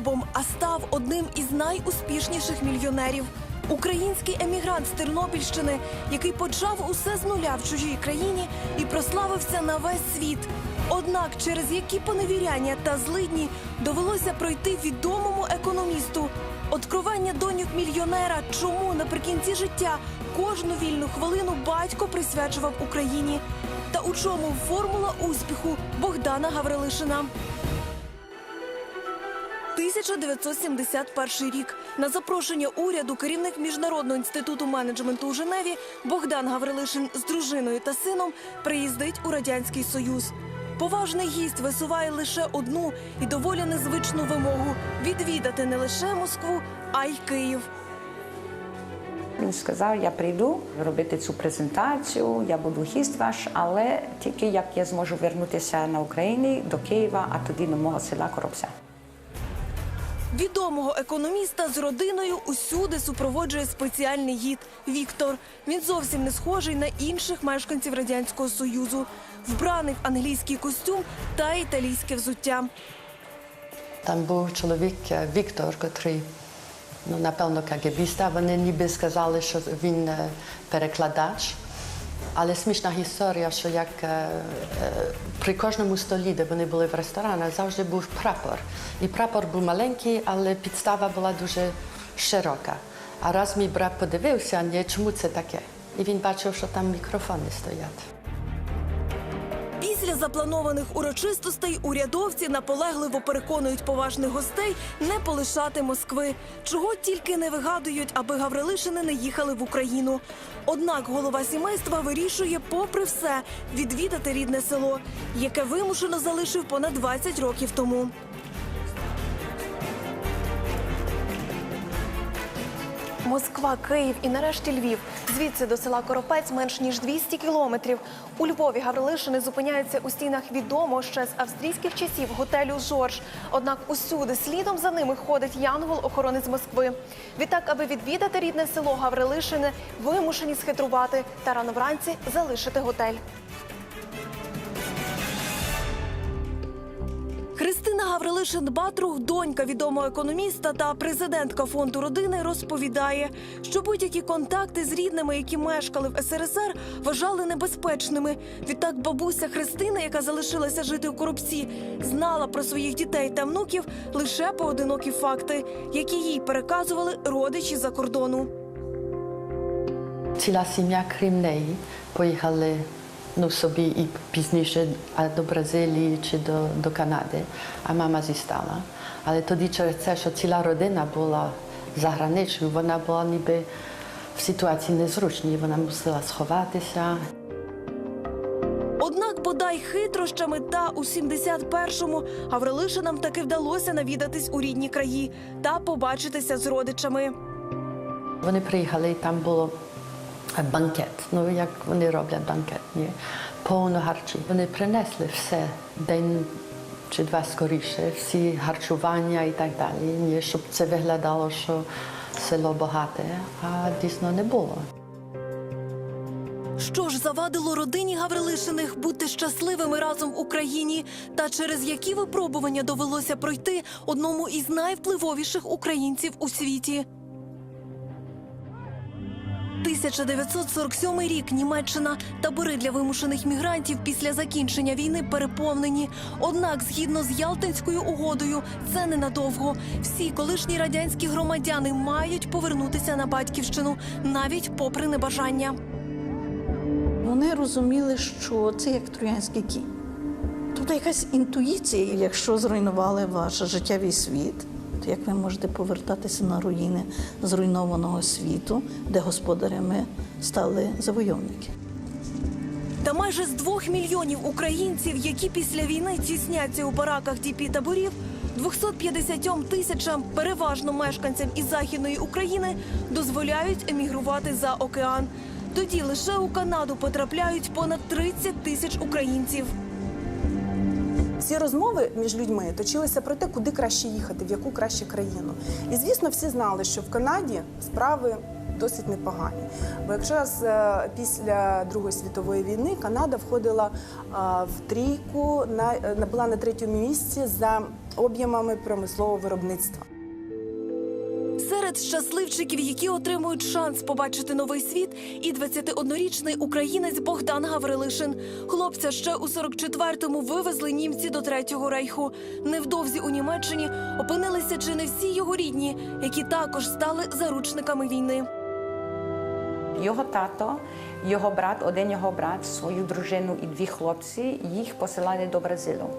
клубом, а став одним із найуспішніших мільйонерів. Український емігрант з Тернопільщини, який почав усе з нуля в чужій країні і прославився на весь світ. Однак, через які поневіряння та злидні довелося пройти відомому економісту. Откровення доньок мільйонера, чому наприкінці життя кожну вільну хвилину батько присвячував Україні. Та у чому формула успіху Богдана Гаврилишина? 1971 рік на запрошення уряду керівник міжнародного інституту менеджменту у Женеві Богдан Гаврилишин з дружиною та сином приїздить у радянський союз. Поважний гість висуває лише одну і доволі незвичну вимогу відвідати не лише Москву, а й Київ. Він сказав, я прийду робити цю презентацію, я буду гість ваш, але тільки як я зможу вернутися на Україну до Києва, а тоді до мого села Коробця. Відомого економіста з родиною усюди супроводжує спеціальний гід Віктор. Він зовсім не схожий на інших мешканців радянського союзу, вбраний в англійський костюм та італійське взуття. Там був чоловік е, Віктор, котрий, ну, напевно, кагебіста. Вони ніби сказали, що він е, перекладач. Але смішна історія, що як е, е, при кожному столі, де вони були в ресторанах, завжди був прапор. І прапор був маленький, але підстава була дуже широка. А раз мій брат подивився, чому це таке? І він бачив, що там мікрофони стоять. Після запланованих урочистостей урядовці наполегливо переконують поважних гостей не полишати Москви, чого тільки не вигадують, аби Гаврилишини не їхали в Україну. Однак голова сімейства вирішує, попри все, відвідати рідне село, яке вимушено залишив понад 20 років тому. Москва, Київ і нарешті Львів. Звідси до села Коропець менш ніж 200 кілометрів. У Львові Гаврилишини зупиняються у стінах відомо ще з австрійських часів готелю Жорж. Однак усюди слідом за ними ходить янгол-охоронець Москви. Відтак, аби відвідати рідне село Гаврилишини, вимушені схитрувати та рано вранці залишити готель. Христина Гаврилишин Батрух, донька відомого економіста та президентка фонду родини, розповідає, що будь-які контакти з рідними, які мешкали в СРСР, вважали небезпечними. Відтак бабуся Христина, яка залишилася жити у Коробці, знала про своїх дітей та внуків лише поодинокі факти, які їй переказували родичі за кордону. Ціла сім'я, крім неї, поїхали ну, собі і пізніше а до Бразилії чи до, до Канади, а мама зістала. Але тоді через те, що ціла родина була за границею, вона була ніби в ситуації незручній, вона мусила сховатися. Однак, бодай хитрощами та у 71-му Гаврилишинам таки вдалося навідатись у рідні краї та побачитися з родичами. Вони приїхали, і там було банкет. Ну, як вони роблять банкет, ні? повно харчів. Вони принесли все день чи два скоріше, всі харчування і так далі, ні, щоб це виглядало, що село багате, а дійсно не було. Що ж завадило родині Гаврилишиних бути щасливими разом в Україні, та через які випробування довелося пройти одному із найвпливовіших українців у світі. 1947 рік Німеччина табори для вимушених мігрантів після закінчення війни переповнені. Однак, згідно з Ялтинською угодою, це ненадовго. Всі колишні радянські громадяни мають повернутися на батьківщину навіть попри небажання. Вони розуміли, що це як троянський кінь. Тобто якась інтуїція, якщо зруйнували ваш життєвий світ, як ви можете повертатися на руїни зруйнованого світу, де господарями стали завойовники? Та майже з двох мільйонів українців, які після війни тісняться у бараках діпі таборів, 250 тисячам, переважно мешканцям із західної України, дозволяють емігрувати за океан. Тоді лише у Канаду потрапляють понад 30 тисяч українців. Ці розмови між людьми точилися про те, куди краще їхати, в яку краще країну. І звісно, всі знали, що в Канаді справи досить непогані. Бо якраз е, після Другої світової війни Канада входила е, в трійку, е, була на третьому місці за об'ємами промислового виробництва. Серед щасливчиків, які отримують шанс побачити новий світ, і 21-річний українець Богдан Гаврилишин. Хлопця ще у 44-му вивезли німці до третього рейху. Невдовзі у Німеччині опинилися чи не всі його рідні, які також стали заручниками війни. Його тато, його брат, один його брат, свою дружину і дві хлопці їх посилали до Бразилу.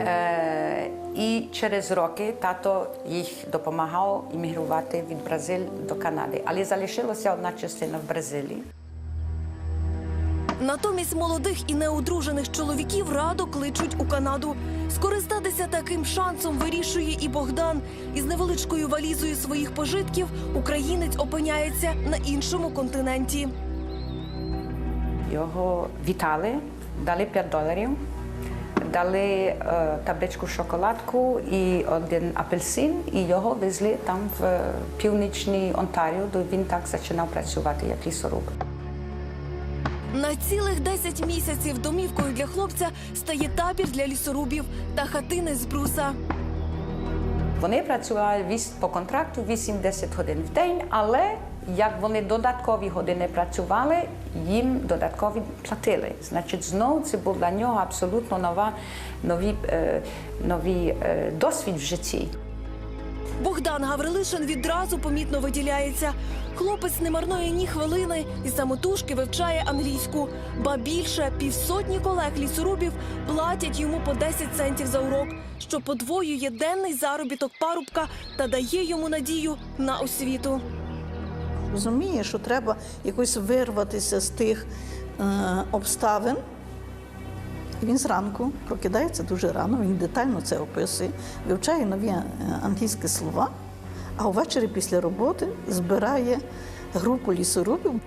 Е, і через роки тато їх допомагав іммігрувати від Бразилії до Канади. Але залишилася одна частина в Бразилії. Натомість молодих і неодружених чоловіків радо кличуть у Канаду. Скористатися таким шансом вирішує і Богдан. Із невеличкою валізою своїх пожитків українець опиняється на іншому континенті. Його вітали, дали 5 доларів, дали е, табличку шоколадку і один апельсин, і його везли там в е, північний Онтаріо, де він так починав працювати як лісоруб. На цілих 10 місяців домівкою для хлопця стає табір для лісорубів та хатини з бруса. Вони працювали по контракту 8-10 годин в день, але як вони додаткові години працювали, їм додаткові платили. Значить, знову це був для нього абсолютно нова, нові, е, новий е, досвід в житті. Богдан Гаврилишин відразу помітно виділяється. Хлопець не марнує ні хвилини і самотужки вивчає англійську. Ба більше півсотні колег лісорубів платять йому по 10 центів за урок, що подвоює денний заробіток парубка та дає йому надію на освіту. Розуміє, що треба якось вирватися з тих е, обставин. І він зранку прокидається дуже рано, він детально це описує, вивчає нові е, англійські слова, а ввечері після роботи збирає групу лісорубів,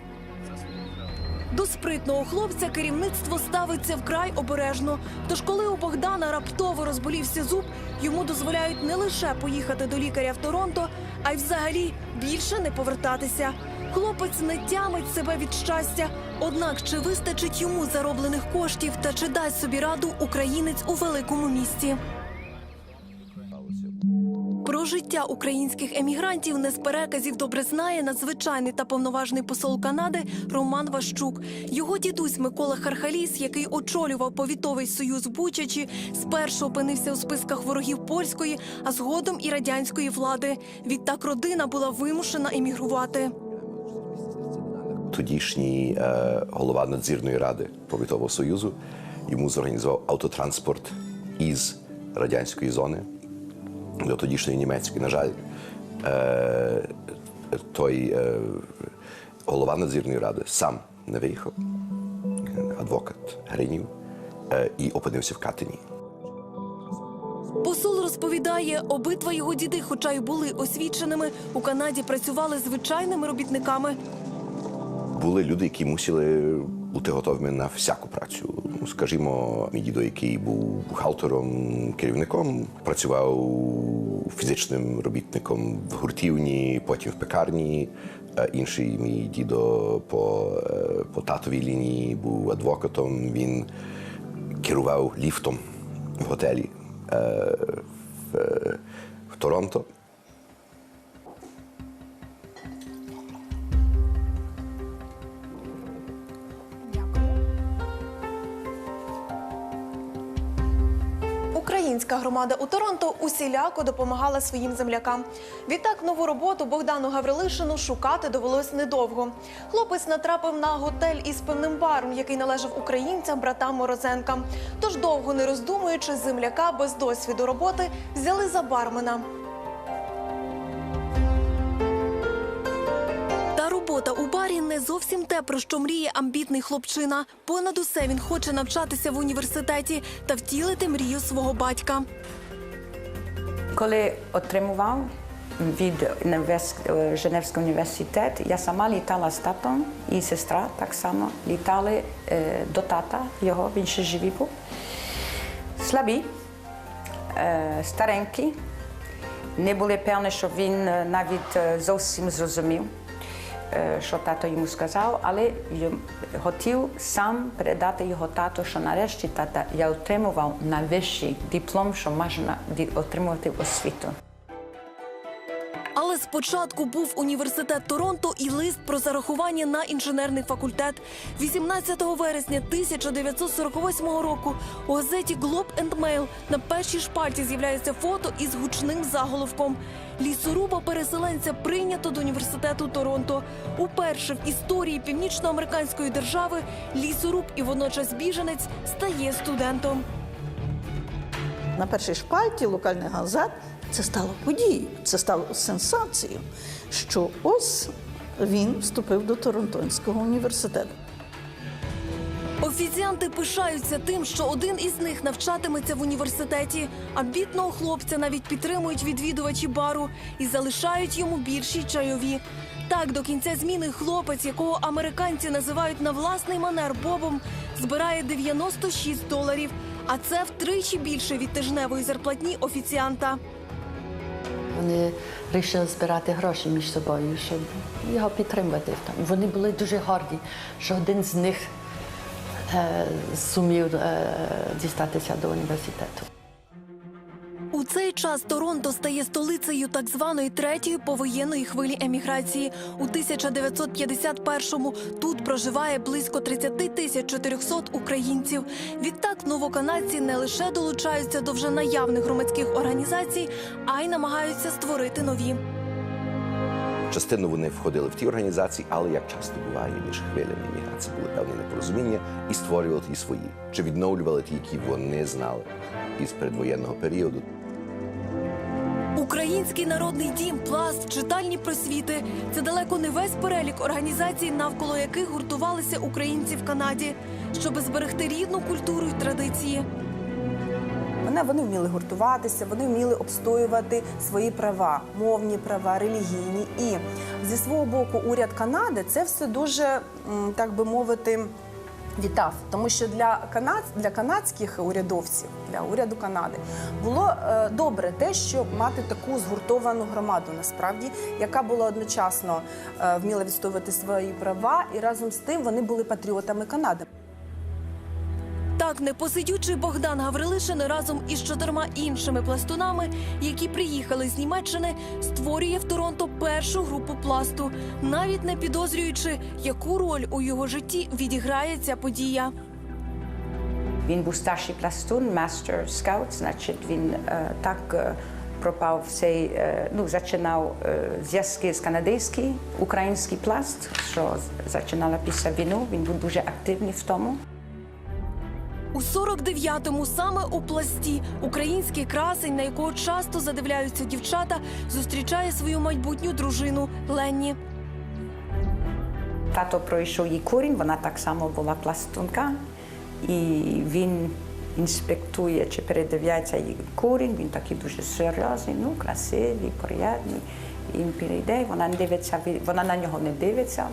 До спритного хлопця керівництво ставиться вкрай обережно. Тож, коли у Богдана раптово розболівся зуб, йому дозволяють не лише поїхати до лікаря в Торонто, а й взагалі більше не повертатися. Хлопець не тямить себе від щастя. Однак чи вистачить йому зароблених коштів та чи дасть собі раду українець у великому місті? Про життя українських емігрантів не з переказів добре знає надзвичайний та повноважний посол Канади Роман Ващук. Його дідусь Микола Хархаліс, який очолював повітовий союз Бучачі, спершу опинився у списках ворогів польської, а згодом і радянської влади. Відтак родина була вимушена емігрувати. Тодішній е, голова надзірної ради Повітового Союзу йому зорганізував автотранспорт із радянської зони до тодішньої німецької. На жаль, е, той е, голова надзірної ради сам не виїхав, адвокат Гринів, е, і опинився в Катині. Посол розповідає, обидва його діди, хоча й були освіченими, у Канаді працювали звичайними робітниками. Були люди, які мусили бути готовими на всяку працю. Ну, скажімо, мій дідо, який був бухгалтером, керівником, працював фізичним робітником в гуртівні, потім в пекарні. Е, Інший мій дідо по, е, по татовій лінії був адвокатом. Він керував ліфтом в готелі е, в, в Торонто. Українська громада у Торонто усіляко допомагала своїм землякам. Відтак нову роботу Богдану Гаврилишину шукати довелось недовго. Хлопець натрапив на готель із певним баром, який належав українцям братам Морозенкам. Тож довго не роздумуючи, земляка без досвіду роботи взяли за бармена. Робота у барі не зовсім те, про що мріє амбітний хлопчина. Понад усе він хоче навчатися в університеті та втілити мрію свого батька. Коли отримував від е, Женевського університету, я сама літала з татом і сестра так само літали е, до тата його, він ще живий був. Слабі, е, старенькі. Не були певні, що він навіть зовсім зрозумів, що тато йому сказав, але хотів сам передати його тату, що нарешті тата я отримував найвищий диплом, що можна отримувати освіту. Але спочатку був університет Торонто і лист про зарахування на інженерний факультет. 18 вересня 1948 року у газеті Globe and Mail на першій шпальті з'являється фото із гучним заголовком. Лісоруба переселенця прийнято до університету Торонто. Уперше в історії північноамериканської держави лісоруб і водночас біженець стає студентом. На першій шпальті локальних газет це стало подією, це стало сенсацією, що ось він вступив до Торонтонського університету. Офіціанти пишаються тим, що один із них навчатиметься в університеті. А бідного хлопця навіть підтримують відвідувачі бару і залишають йому більші чайові. Так, до кінця зміни хлопець, якого американці називають на власний манер Бобом, збирає 96 доларів. А це втричі більше від тижневої зарплатні офіціанта. Вони вирішили збирати гроші між собою, щоб його підтримувати. Вони були дуже горді, що один з них е, зумів е, дістатися до університету. У цей час Торонто стає столицею так званої третьої повоєнної хвилі еміграції. У 1951-му тут проживає близько 30 тисяч 400 українців. Відтак новоканадці не лише долучаються до вже наявних громадських організацій, а й намагаються створити нові. Частину вони входили в ті організації, але як часто буває між хвилями імміграції, були певні непорозуміння і створювали ті свої, чи відновлювали ті, які вони знали із передвоєнного періоду. Український народний дім, пласт, читальні просвіти це далеко не весь перелік організацій, навколо яких гуртувалися українці в Канаді, щоби зберегти рідну культуру й традиції. Вони, вони вміли гуртуватися, вони вміли обстоювати свої права, мовні права, релігійні. І зі свого боку, уряд Канади це все дуже, так би мовити, вітав. Тому що для, канад, для канадських урядовців, для уряду Канади, було е, добре те, щоб мати таку згуртовану громаду, насправді, яка була одночасно е, вміла відстоювати свої права, і разом з тим вони були патріотами Канади. Так, непосидючий Богдан Гаврилишин разом із чотирма іншими пластунами, які приїхали з Німеччини, створює в Торонто першу групу пласту, навіть не підозрюючи, яку роль у його житті відіграє ця подія. Він був старший пластун, мастер скаут, значить він е, так е, пропав цей, е, ну, зачинав е, зв'язки з канадський, український пласт, що зачинала після війни. Він був дуже активний в тому. У 49-му саме у пласті український красень, на якого часто задивляються дівчата, зустрічає свою майбутню дружину Ленні. Тато пройшов її курінь, вона так само була пластунка, і він інспектує чи передивляється її курінь, він такий дуже серйозний, ну, красивий, порядний. Він прийде, вона дивиться, вона на нього не дивиться,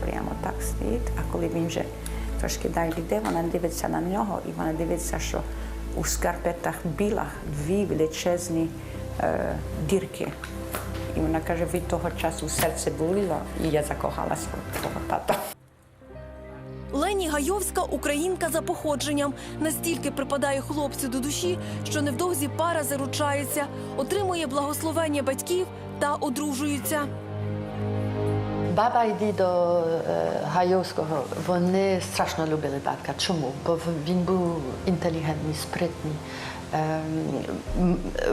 прямо так стоїть. А коли він вже трошки далі йде, вона дивиться на нього, і вона дивиться, що у скарпетах білах дві величезні е, дірки. І вона каже, від того часу серце боліло, і я закохалася в того тата. Лені Гайовська українка за походженням. Настільки припадає хлопцю до душі, що невдовзі пара заручається, отримує благословення батьків та одружуються. Баба і дідо е, Гайовського, вони страшно любили батька. Чому? Бо він був інтелігентний, спритний.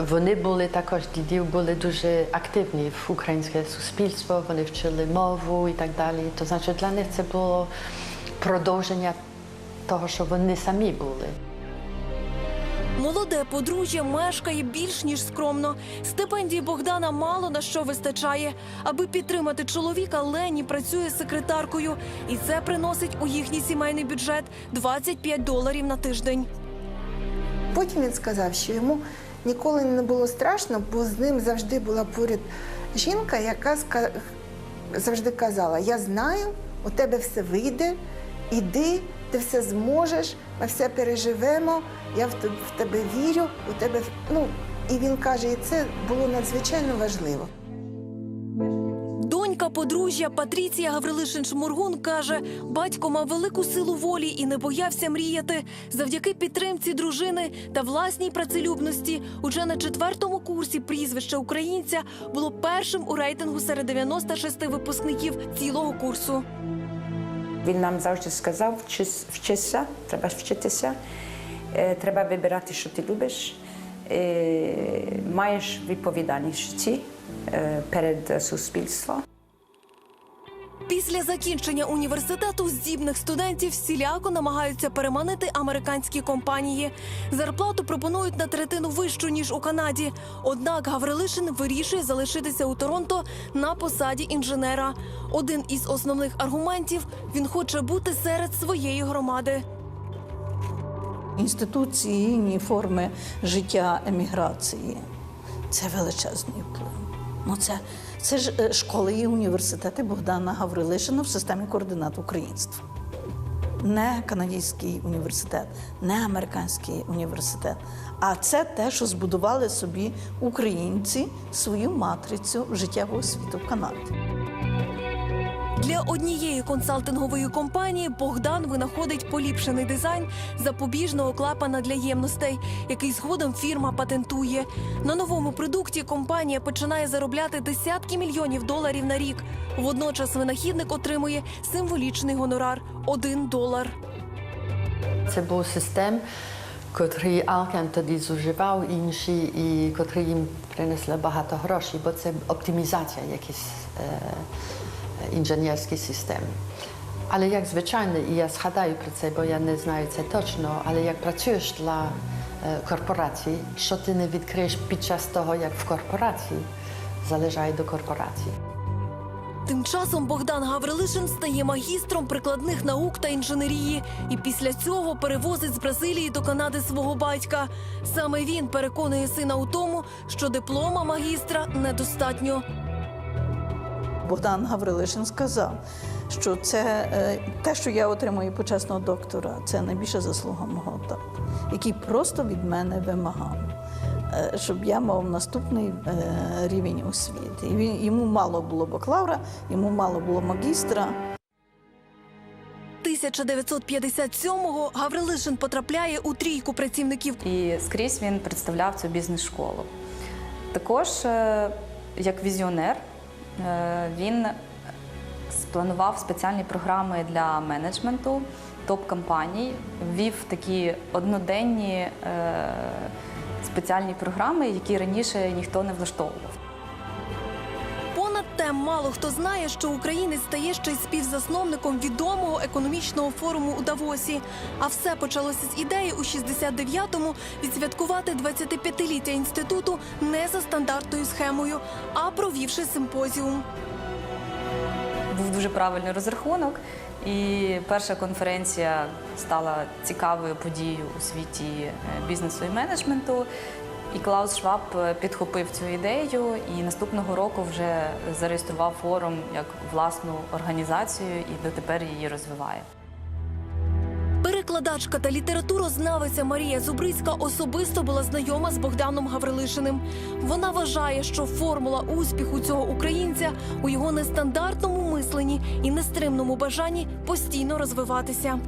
Вони були також, дідів були дуже активні в українське суспільство, вони вчили мову і так далі. То значить для них це було продовження того, що вони самі були. Молоде подружжя мешкає більш ніж скромно. Стипендії Богдана мало на що вистачає. Аби підтримати чоловіка, Лені працює секретаркою, і це приносить у їхній сімейний бюджет 25 доларів на тиждень. Потім він сказав, що йому ніколи не було страшно, бо з ним завжди була поряд жінка, яка завжди казала: Я знаю, у тебе все вийде, іди, ти все зможеш, ми все переживемо, я в те- в тебе вірю, у тебе ну. І він каже, і це було надзвичайно важливо. Донька подружжя Патріція Гаврилишин Шмургун каже, батько мав велику силу волі і не боявся мріяти. Завдяки підтримці дружини та власній працелюбності уже на четвертому курсі прізвище українця було першим у рейтингу серед 96 випускників цілого курсу. Він нам завжди сказав, «Вчись- вчися, треба вчитися, е, треба вибирати, що ти любиш, е, маєш відповідальність е, перед суспільством. Після закінчення університету здібних студентів всіляко намагаються переманити американські компанії. Зарплату пропонують на третину вищу ніж у Канаді. Однак Гаврилишин вирішує залишитися у Торонто на посаді інженера. Один із основних аргументів він хоче бути серед своєї громади. Інституційні форми життя еміграції це величезний вплив. Ну, це, це ж е, школи і університети Богдана Гаврилишина в системі координат українства. Не канадський університет, не американський університет. А це те, що збудували собі українці свою матрицю життєвого світу в Канаді. Для однієї консалтингової компанії Богдан винаходить поліпшений дизайн запобіжного клапана для ємностей, який згодом фірма патентує. На новому продукті компанія починає заробляти десятки мільйонів доларів на рік. Водночас винахідник отримує символічний гонорар один долар. Це був систем, котрий Алкен тоді зуживав інші і котрі їм принесли багато грошей, бо це оптимізація якихось е, інженерських систем. Але як звичайно, і я згадаю про це, бо я не знаю це точно, але як працюєш для корпорації, що ти не відкриєш під час того, як в корпорації, залежає до корпорації. Тим часом Богдан Гаврилишин стає магістром прикладних наук та інженерії, і після цього перевозить з Бразилії до Канади свого батька. Саме він переконує сина у тому, що диплома магістра недостатньо. Богдан Гаврилишин сказав, що це е, те, що я отримую почесного доктора, це найбільша заслуга мого тата, який просто від мене вимагав, е, щоб я мав наступний е, рівень освіти. І він йому мало було бакалавра, йому мало було магістра. 1957-го Гаврилишин потрапляє у трійку працівників І скрізь він представляв цю бізнес-школу. Також, е, як візіонер, він спланував спеціальні програми для менеджменту топ-компаній, ввів такі одноденні е, спеціальні програми, які раніше ніхто не влаштовував. Понад те, мало хто знає, що українець стає ще й співзасновником відомого економічного форуму у Давосі. А все почалося з ідеї у 69-му відсвяткувати 25-ліття інституту не за стандартною схемою, а провівши симпозіум. був дуже правильний розрахунок. І перша конференція стала цікавою подією у світі е, бізнесу і менеджменту. І Клаус Шваб е, підхопив цю ідею і наступного року вже зареєстрував форум як власну організацію і дотепер її розвиває. Перекладачка та літературознавиця Марія Зубрицька особисто була знайома з Богданом Гаврилишиним. Вона вважає, що формула успіху цього українця у його нестандартному мисленні і нестримному бажанні постійно розвиватися.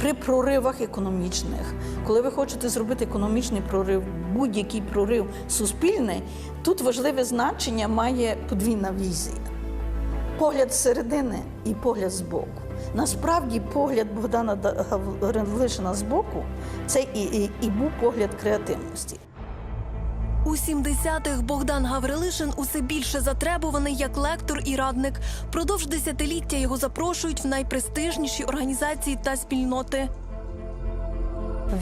При проривах економічних, коли ви хочете зробити економічний прорив, будь-який прорив суспільний, тут важливе значення має подвійна візія. Погляд зсередини і погляд збоку. Насправді, погляд Богдана Да- Гаврилишина збоку це і, і, і був погляд креативності. У 70-х Богдан Гаврилишин усе більше затребуваний як лектор і радник. Продовж десятиліття його запрошують в найпрестижніші організації та спільноти.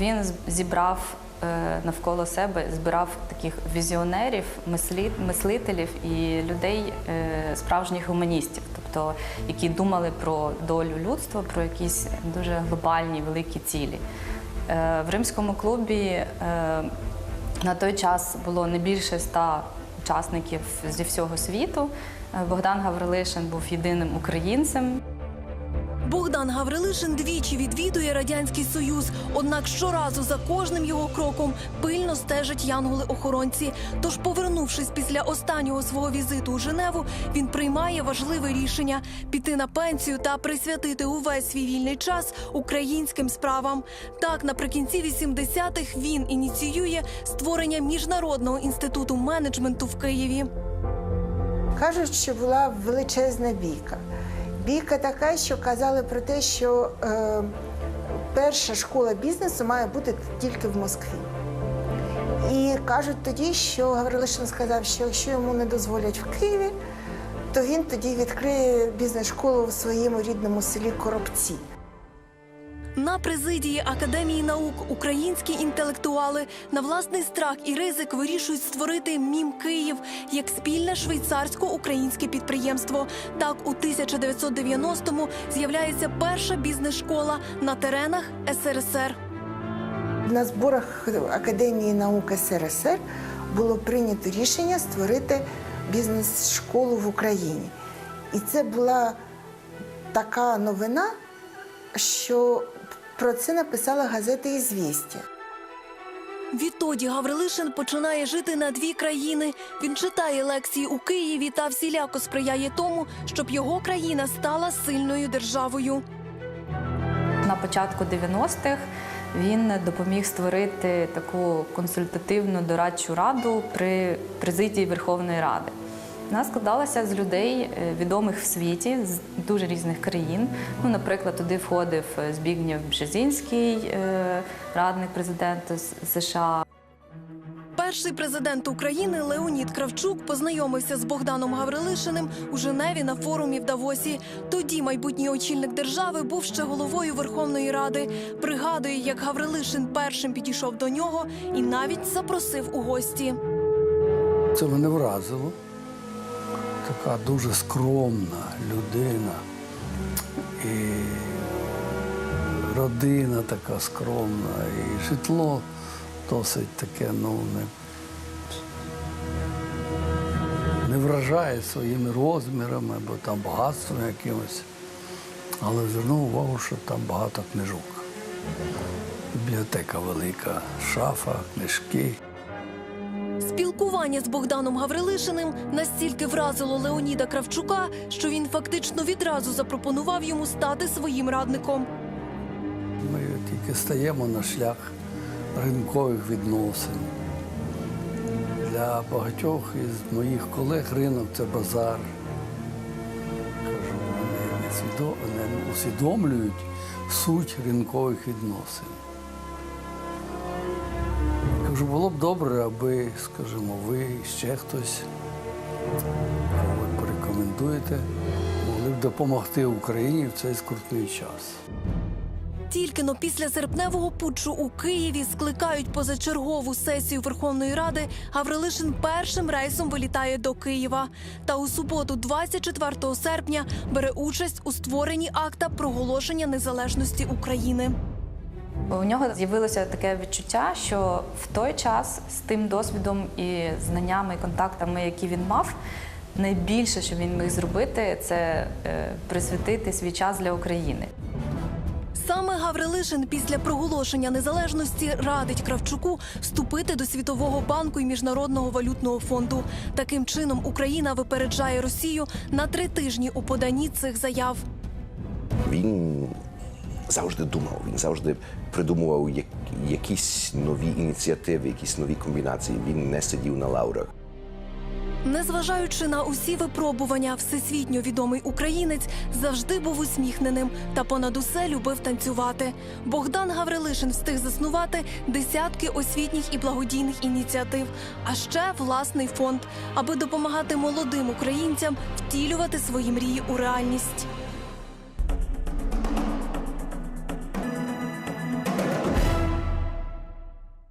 Він зібрав е, навколо себе, збирав таких візіонерів, мислителів і людей, е, справжніх гуманістів, тобто які думали про долю людства, про якісь дуже глобальні великі цілі. Е, В римському клубі на той час було не більше ста учасників зі всього світу. Е, Богдан Гаврилишин був єдиним українцем. Богдан Гаврилишин двічі відвідує радянський союз. Однак щоразу за кожним його кроком пильно стежать янголи-охоронці. Тож, повернувшись після останнього свого візиту у Женеву, він приймає важливе рішення піти на пенсію та присвятити увесь свій вільний час українським справам. Так, наприкінці 80-х він ініціює створення міжнародного інституту менеджменту в Києві. Кажуть, що була величезна бійка. Бійка така, що казали про те, що е, перша школа бізнесу має бути тільки в Москві. І кажуть тоді, що Гаврилишин сказав, що якщо йому не дозволять в Києві, то він тоді відкриє бізнес-школу в своєму рідному селі Коробці. На президії Академії наук українські інтелектуали на власний страх і ризик вирішують створити МІМ Київ як спільне швейцарсько-українське підприємство. Так, у 1990-му з'являється перша бізнес-школа на теренах СРСР. На зборах Академії наук СРСР було прийнято рішення створити бізнес-школу в Україні. І це була така новина, що про це написала газета «Ізвістя». Відтоді Гаврилишин починає жити на дві країни. Він читає лекції у Києві та всіляко сприяє тому, щоб його країна стала сильною державою. На початку 90-х він допоміг створити таку консультативну дорадчу раду при президії Верховної Ради. Вона складалася з людей е, відомих в світі з дуже різних країн. Ну, наприклад, туди входив е, Збігнєв Бжезінський, е, радник президента з США. Перший президент України Леонід Кравчук познайомився з Богданом Гаврилишиним у Женеві на форумі в Давосі. Тоді майбутній очільник держави був ще головою Верховної Ради. Пригадує, як Гаврилишин першим підійшов до нього і навіть запросив у гості. Це мене вразило. Така дуже скромна людина. І родина така скромна, і житло досить таке, ну, не, не вражає своїми розмірами або там багатством якимось. Але звернув увагу, що там багато книжок. Бібліотека велика, шафа, книжки. Спілкування з Богданом Гаврилишиним настільки вразило Леоніда Кравчука, що він фактично відразу запропонував йому стати своїм радником. Ми тільки стаємо на шлях ринкових відносин. Для багатьох із моїх колег ринок це базар. Кажу, вони не, усвідомлюють суть ринкових відносин. Кажу, було б добре, аби, скажімо, ви ще хтось, ви порекомендуєте, могли б допомогти Україні в цей скрутний час. Тільки но після серпневого путчу у Києві скликають позачергову сесію Верховної Ради. Гаврилишин першим рейсом вилітає до Києва. Та у суботу, 24 серпня, бере участь у створенні акта проголошення незалежності України. У нього з'явилося таке відчуття, що в той час з тим досвідом і знаннями, і контактами, які він мав, найбільше, що він міг зробити, це е, присвятити свій час для України. Саме Гаврилишин після проголошення незалежності радить Кравчуку вступити до Світового банку і Міжнародного валютного фонду. Таким чином Україна випереджає Росію на три тижні у поданні цих заяв. Він завжди думав, він завжди придумував як, якісь нові ініціативи, якісь нові комбінації. Він не сидів на лаврах. Незважаючи на усі випробування, всесвітньо відомий українець завжди був усміхненим та понад усе любив танцювати. Богдан Гаврилишин встиг заснувати десятки освітніх і благодійних ініціатив, а ще власний фонд, аби допомагати молодим українцям втілювати свої мрії у реальність.